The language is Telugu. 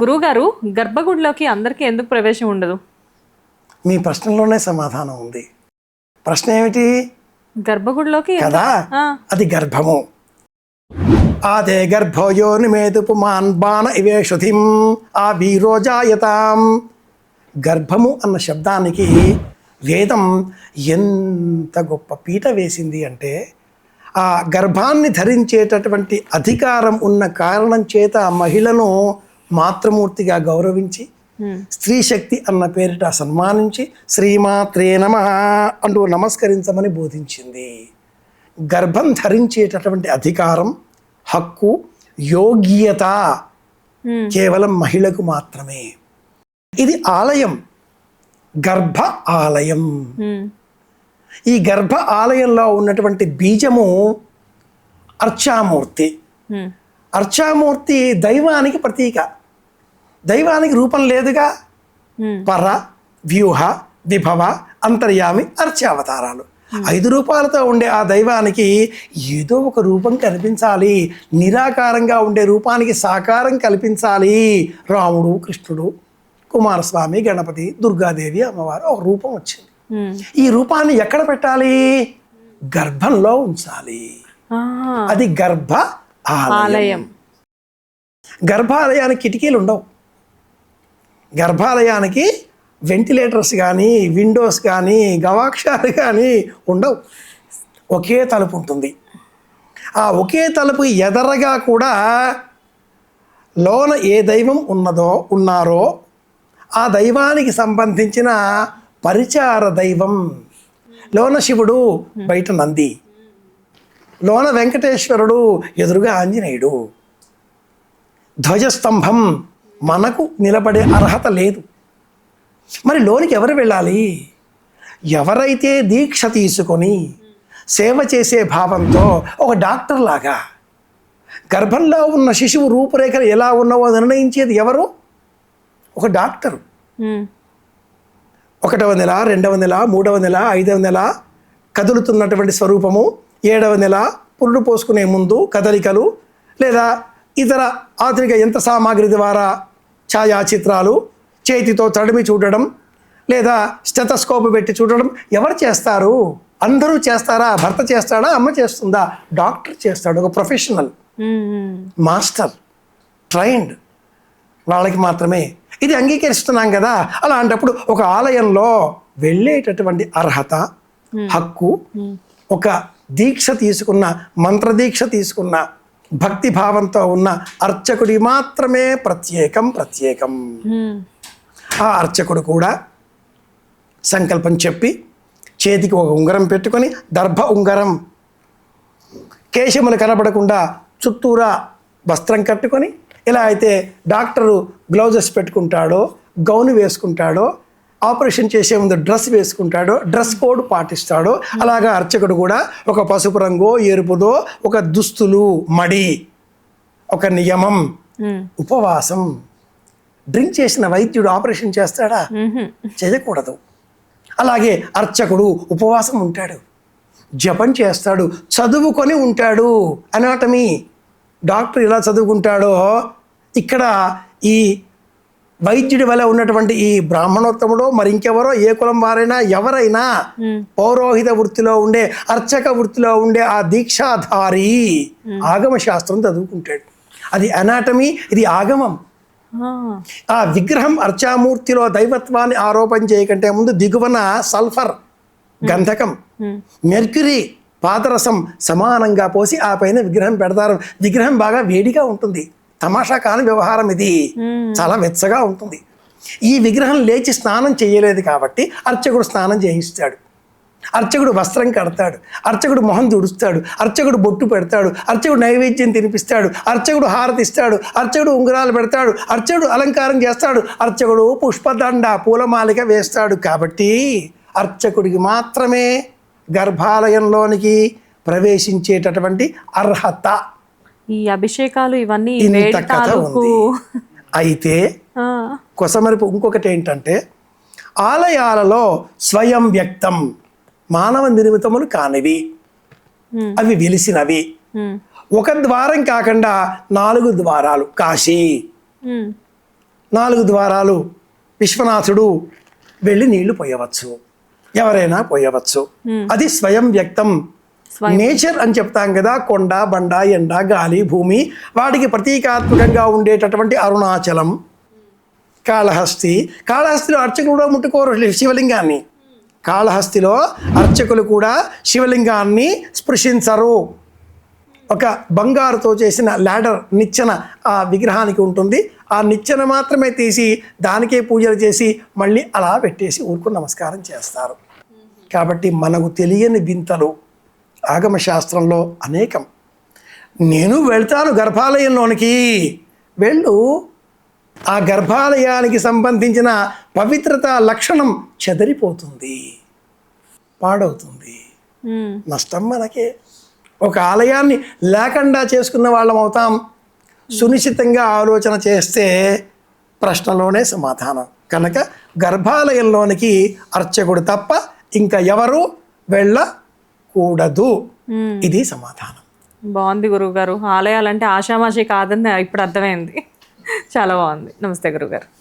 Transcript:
గురువుగారు గర్భగుడిలోకి అందరికీ ఎందుకు ప్రవేశం ఉండదు? మీ ప్రశ్నలోనే సమాధానం ఉంది. ప్రశ్న ఏమిటి? గర్భగుడిలోకి కదా. అది గర్భము. ఆదే గర్భోయో నిమేదుపు మాన్ బాణ ఇవేషుధిం ఆ వీరోజాయతాం గర్భము అన్న శబ్దానికి వేదం ఎంత గొప్ప పీట వేసింది అంటే ఆ గర్భాన్ని ధరించేటటువంటి అధికారం ఉన్న కారణం చేత ఆ మహిళను మాతృమూర్తిగా గౌరవించి స్త్రీ శక్తి అన్న పేరిట సన్మానించి శ్రీమాత్రే నమ అంటూ నమస్కరించమని బోధించింది. గర్భం ధరించేటటువంటి అధికారం హక్కు యోగ్యత కేవలం మహిళకు మాత్రమే. ఇది ఆలయం గర్భ ఆలయం. ఈ గర్భ ఆలయంలో ఉన్నటువంటి బీజము అర్చామూర్తి. అర్చామూర్తి దైవానికి ప్రతీక. దైవానికి రూపం లేదుగా. పర వ్యూహ విభవ అంతర్యామి అర్చావతారాలు ఐదు రూపాలతో ఉండే ఆ దైవానికి ఏదో ఒక రూపం కనిపించాలి నిరాకారంగా ఉండే రూపానికి సాకారం కల్పించాలి. రాముడు కృష్ణుడు కుమారస్వామి గణపతి దుర్గాదేవి అమ్మవారు ఒక రూపం వచ్చింది. ఈ రూపాన్ని ఎక్కడ పెట్టాలి? గర్భంలో ఉంచాలి. అది గర్భ ఆలయం. ఆలయం. గర్భాలయానికి కిటికీలు ఉండవు గర్భాలయానికి వెంటిలేటర్స్ కానీ విండోస్ కానీ గవాక్షాలు కానీ ఉండవు. ఒకే తలుపు ఉంటుంది. ఆ ఒకే తలుపు ఎదరగా కూడా లోన ఏ దైవం ఉన్నదో ఉన్నారో ఆ దైవానికి సంబంధించిన పరిచార దైవం. లోన శివుడు బయట నంది. లోన వెంకటేశ్వరుడు ఎదురుగా ఆంజనేయుడు. ధ్వజస్తంభం మనకు నిలబడే అర్హత లేదు. మరి లోనికి ఎవరు వెళ్ళాలి? ఎవరైతే దీక్ష తీసుకొని సేవ చేసే భావంతో ఒక డాక్టర్ లాగా గర్భంలో ఉన్న శిశువు రూపురేఖలు ఎలా ఉన్నావో నిర్ణయించేది ఎవరు? ఒక డాక్టర్. ఒకటవ నెల రెండవ నెల మూడవ నెల ఐదవ నెల కదులుతున్నటువంటి స్వరూపము ఏడవ నెల పురుడు పోసుకునే ముందు కదలికలు లేదా ఇతర ఆధునిక యంత్ర సామాగ్రి ద్వారా ఛాయాచిత్రాలు చేతితో తడిమి చూడడం లేదా స్టెతస్కోప్ పెట్టి చూడడం ఎవరు చేస్తారు? అందరూ చేస్తారా? భర్త చేస్తాడా? అమ్మ చేస్తుందా? డాక్టర్ చేస్తాడు. ఒక ప్రొఫెషనల్. మాస్టర్. ట్రైన్డ్. వాళ్ళకి మాత్రమే. ఇది అంగీకరిస్తున్నాం కదా? అలాంటప్పుడు ఒక ఆలయంలో వెళ్ళేటటువంటి అర్హత హక్కు ఒక దీక్ష తీసుకున్న మంత్రదీక్ష తీసుకున్న భక్తి భావంతో ఉన్న అర్చకుడి మాత్రమే ప్రత్యేకం ప్రత్యేకం. ఆ అర్చకుడు కూడా సంకల్పం చెప్పి చేతికి ఒక ఉంగరం పెట్టుకొని దర్భ ఉంగరం. కేశములు కనబడకుండా చుట్టూరా వస్త్రం కట్టుకొని ఇలా అయితే డాక్టరు గ్లౌజెస్ పెట్టుకుంటాడో గౌన్ వేసుకుంటాడో ఆపరేషన్ చేసే ముందు డ్రెస్ వేసుకుంటాడో డ్రెస్ కోడ్ పాటిస్తాడో అలాగా అర్చకుడు కూడా ఒక పసుపు రంగో ఎరుపుదో ఒక దుస్తులు మడి ఒక నియమం ఉపవాసం. డ్రింక్ చేసిన వైద్యుడు ఆపరేషన్ చేస్తాడా. చేయకూడదు. అలాగే అర్చకుడు ఉపవాసం ఉంటాడు. జపం చేస్తాడు. చదువుకొని ఉంటాడు. అనాటమీ. డాక్టర్ ఎలా చదువుకుంటాడో? ఇక్కడ ఈ వైద్యుడి వల్ల ఉన్నటువంటి ఈ బ్రాహ్మణోత్తముడో మరి ఇంకెవరో ఏ కులం వారైనా ఎవరైనా పౌరోహిత వృత్తిలో ఉండే అర్చక వృత్తిలో ఉండే ఆ దీక్షాధారి ఆగమ శాస్త్రం చదువుకుంటాడు. అది అనాటమీ ఇది ఆగమం. ఆ, విగ్రహం అర్చామూర్తిలో దైవత్వాన్ని ఆరోపణ చేయకంటే ముందు దిగువన సల్ఫర్ గంధకం మెర్క్యూరీ పాదరసం సమానంగా పోసి ఆ పైన విగ్రహం పెడతారు. విగ్రహం బాగా వేడిగా ఉంటుంది. తమాషా కాని వ్యవహారం ఇది. చాలా వెచ్చగా ఉంటుంది. ఈ విగ్రహం లేచి స్నానం చేయలేదు కాబట్టి అర్చకుడు స్నానం చేయిస్తాడు. అర్చకుడు వస్త్రం కడతాడు. అర్చకుడు మొహం తుడుస్తాడు. అర్చకుడు బొట్టు పెడతాడు. అర్చకుడు నైవేద్యం తినిపిస్తాడు. అర్చకుడు హారతి ఇస్తాడు. అర్చకుడు ఉంగరాలు పెడతాడు. అర్చకుడు అలంకారం చేస్తాడు. అర్చకుడు పుష్పదండ పూలమాలిక వేస్తాడు. కాబట్టి అర్చకుడికి మాత్రమే గర్భాలయంలోనికి ప్రవేశించేటటువంటి అర్హత. ఈ అభిషేకాలు ఇవన్నీ అయితే కొసమరిపు ఇంకొకటి ఏంటంటే ఆలయాలలో స్వయం వ్యక్తం మానవ నిర్మితములు కానివి అవి వెలిసినవి. ఒక ద్వారం కాకుండా నాలుగు ద్వారాలు కాశీ. నాలుగు ద్వారాలు విశ్వనాథుడు వెళ్ళి నీళ్ళు పోయవచ్చు. ఎవరైనా పోయవచ్చు. అది స్వయం వ్యక్తం నేచర్ అని చెప్తాం కదా కొండ బండ ఎండ గాలి భూమి వాటికి ప్రతీకాత్మకంగా ఉండేటటువంటి అరుణాచలం కాళహస్తి. కాళహస్తిలో అర్చకులు కూడా ముట్టుకోరు శివలింగాన్ని. కాళహస్తిలో అర్చకులు కూడా శివలింగాన్ని స్పృశించరు. ఒక బంగారుతో చేసిన లాడర్ నిచ్చెన ఆ విగ్రహానికి ఉంటుంది. ఆ నిచ్చెన మాత్రమే తీసి దానికే పూజలు చేసి మళ్ళీ అలా పెట్టేసి ఊరుకు నమస్కారం చేస్తారు. కాబట్టి మనకు తెలియని వింతలు ఆగమ శాస్త్రంలో అనేకం. నేను వెళ్తాను గర్భాలయంలోనికి. వెళ్ళు. ఆ గర్భాలయానికి సంబంధించిన పవిత్రత లక్షణం చెదరిపోతుంది. పాడవుతుంది. నష్టం మనకే. ఒక ఆలయాన్ని లేకుండా చేసుకున్న వాళ్ళం అవుతాం. సునిశ్చితంగా ఆలోచన చేస్తే ప్రశ్నలోనే సమాధానం. కనుక గర్భాలయంలోనికి అర్చకుడు తప్ప ఇంకా ఎవరు వెళ్ళకూడదు ఉమ్. ఇది సమాధానం. బాగుంది గురువు గారు ఆలయాలంటే ఆషామాషి కాదని ఇప్పుడు అర్థమైంది. చాలా బాగుంది. నమస్తే గురువు గారు